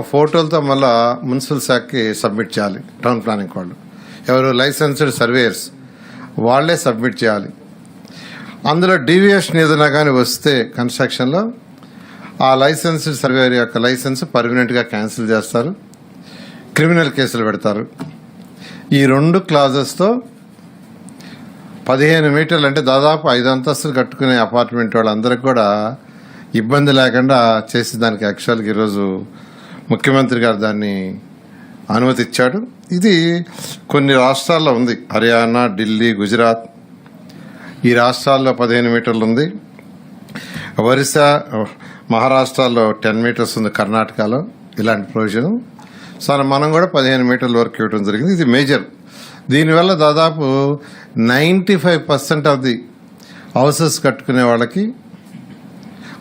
ఫోటోలతో మళ్ళా మున్సిపల్ శాఖకి సబ్మిట్ చేయాలి టౌన్ ప్లానింగ్ వాళ్ళు. ఎవరు లైసెన్స్డ్ సర్వేయర్స్ వాళ్ళే సబ్మిట్ చేయాలి. అందులో డీవియేషన్ ఏదైనా కానీ వస్తే కన్స్ట్రక్షన్లో ఆ లైసెన్స్డ్ సర్వేయర్ యొక్క లైసెన్స్ పర్మనెంట్గా క్యాన్సిల్ చేస్తారు క్రిమినల్ కేసులు పెడతారు. ఈ రెండు క్లాజెస్తో పదిహేను మీటర్లు అంటే దాదాపు ఐదు అంతస్తులు కట్టుకునే అపార్ట్మెంట్ వాళ్ళందరికీ కూడా ఇబ్బంది లేకుండా చేసి దానికి యాక్చువల్గా ఈరోజు ముఖ్యమంత్రి గారు దాన్ని అనుమతిచ్చాడు. ఇది కొన్ని రాష్ట్రాల్లో ఉంది. హర్యానా ఢిల్లీ గుజరాత్. ఈ రాష్ట్రాల్లో పదిహేను మీటర్లు ఉంది. ఒరిస్సా మహారాష్ట్రలో టెన్ మీటర్స్ ఉంది కర్ణాటకలో ఇలాంటి ప్రొవిజన్ సో మనం కూడా పదిహేను మీటర్ల వరకు ఇవ్వడం జరిగింది. ఇది మేజర్. దీనివల్ల దాదాపు ninety five percent of the houses కట్టుకునే వాళ్ళకి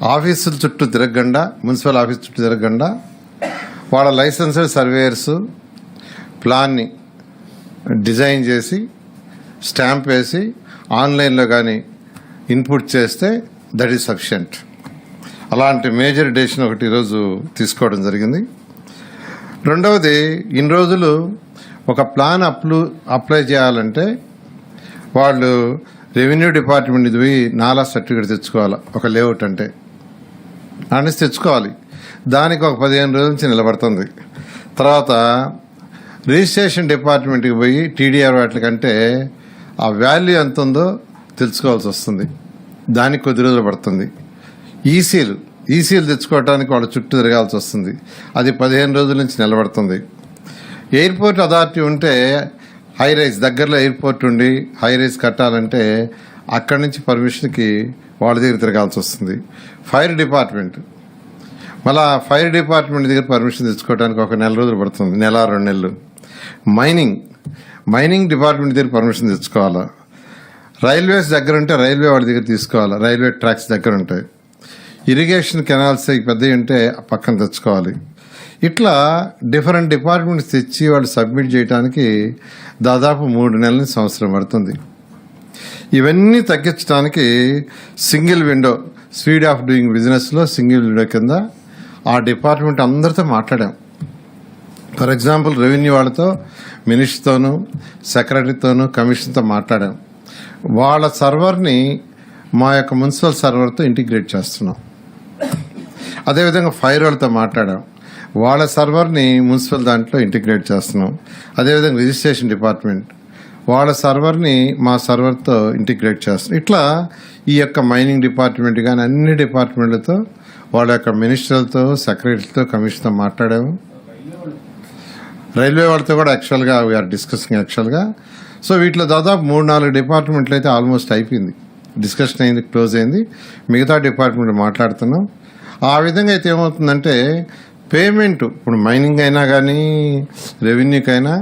ఆఫీసుల చుట్టూ తిరగకుండా మున్సిపల్ ఆఫీస్ చుట్టూ తిరగకుండా వాళ్ళ లైసెన్స్డ్ సర్వేయర్స్ ప్లాన్ని డిజైన్ చేసి స్టాంప్ వేసి ఆన్లైన్లో కానీ ఇన్పుట్ చేస్తే దట్ ఈస్ సఫిషియంట్. అలాంటి మేజర్ డెసిషన్ ఒకటి ఈరోజు తీసుకోవడం జరిగింది. రెండవది ఇన్ని రోజులు ఒక ప్లాన్ అప్లు అప్లై చేయాలంటే వాళ్ళు రెవెన్యూ డిపార్ట్మెంట్ పోయి నాలా సర్టిఫికేట్ తెచ్చుకోవాలి ఒక లేఅవుట్ అంటే. అనేసి తెచ్చుకోవాలి. దానికి ఒక పదిహేను రోజుల నుంచి నిలబడుతుంది. తర్వాత రిజిస్ట్రేషన్ డిపార్ట్మెంట్కి పోయి టీడీఆర్ వాటికంటే ఆ వాల్యూ ఎంత ఉందో తెలుసుకోవాల్సి వస్తుంది. దానికి కొద్ది రోజులు పడుతుంది. ఈసీలు ఈసీలు తెచ్చుకోవడానికి వాళ్ళ చుట్టూ తిరగాల్సి వస్తుంది. అది పదిహేను రోజుల నుంచి నిలబడుతుంది. ఎయిర్పోర్ట్ అథారిటీ ఉంటే హై రైజ్ దగ్గరలో ఎయిర్పోర్ట్ ఉండి హై రైజ్ కట్టాలంటే అక్కడి నుంచి పర్మిషన్కి వాళ్ళ దగ్గర తిరగాల్సి వస్తుంది. ఫైర్ డిపార్ట్మెంట్ మళ్ళా ఫైర్ డిపార్ట్మెంట్ దగ్గర పర్మిషన్ తెచ్చుకోవడానికి ఒక నెల రోజులు పడుతుంది. నెల రెండు నెలలు. మైనింగ్ మైనింగ్ డిపార్ట్మెంట్ దగ్గర పర్మిషన్ తెచ్చుకోవాలా? రైల్వేస్ దగ్గర ఉంటే రైల్వే వాడి దగ్గర తీసుకోవాలి? రైల్వే ట్రాక్స్ దగ్గర ఉంటాయి. ఇరిగేషన్ కెనాల్స్ పెద్దవి ఉంటే పక్కన తెచ్చుకోవాలి. ఇట్లా డిఫరెంట్ డిపార్ట్మెంట్స్ తెచ్చి వాళ్ళు సబ్మిట్ చేయడానికి దాదాపు మూడు నెలల సంవత్సరం పడుతుంది. ఇవన్నీ తగ్గించడానికి single window speed of doing బిజినెస్లో సింగిల్ విండో కింద ఆ డిపార్ట్మెంట్ అందరితో మాట్లాడాం. ఫర్ ఎగ్జాంపుల్ రెవెన్యూ వాళ్ళతో మినిస్టర్తోనూ సెక్రటరీతోనూ కమిషన్తో మాట్లాడాం. వాళ్ళ సర్వర్ని మా యొక్క మున్సిపల్ సర్వర్తో ఇంటిగ్రేట్ చేస్తున్నాం. అదేవిధంగా ఫైర్ వాళ్ళతో మాట్లాడాం. వాళ్ళ సర్వర్ని మున్సిపల్ దాంట్లో ఇంటిగ్రేట్ చేస్తున్నాం. అదేవిధంగా రిజిస్ట్రేషన్ డిపార్ట్మెంట్ వాళ్ళ సర్వర్ని మా సర్వర్తో ఇంటిగ్రేట్ చేస్తారు ఇట్లా ఈ యొక్క మైనింగ్ డిపార్ట్మెంట్ కానీ అన్ని డిపార్ట్మెంట్లతో వాళ్ళ యొక్క మినిస్టర్లతో సెక్రటరీతో కమిషన్తో మాట్లాడాము. రైల్వే వాళ్ళతో కూడా యాక్చువల్గా వీఆర్ డిస్కసింగ్ యాక్చువల్గా. సో వీటిలో దాదాపు మూడు నాలుగు డిపార్ట్మెంట్లు అయితే ఆల్మోస్ట్ అయిపోయింది. డిస్కషన్ అయింది క్లోజ్ అయింది. మిగతా డిపార్ట్మెంట్ మాట్లాడుతున్నాం. ఆ విధంగా అయితే ఏమవుతుందంటే పేమెంట్ ఇప్పుడు మైనింగ్ అయినా కానీ రెవెన్యూకైనా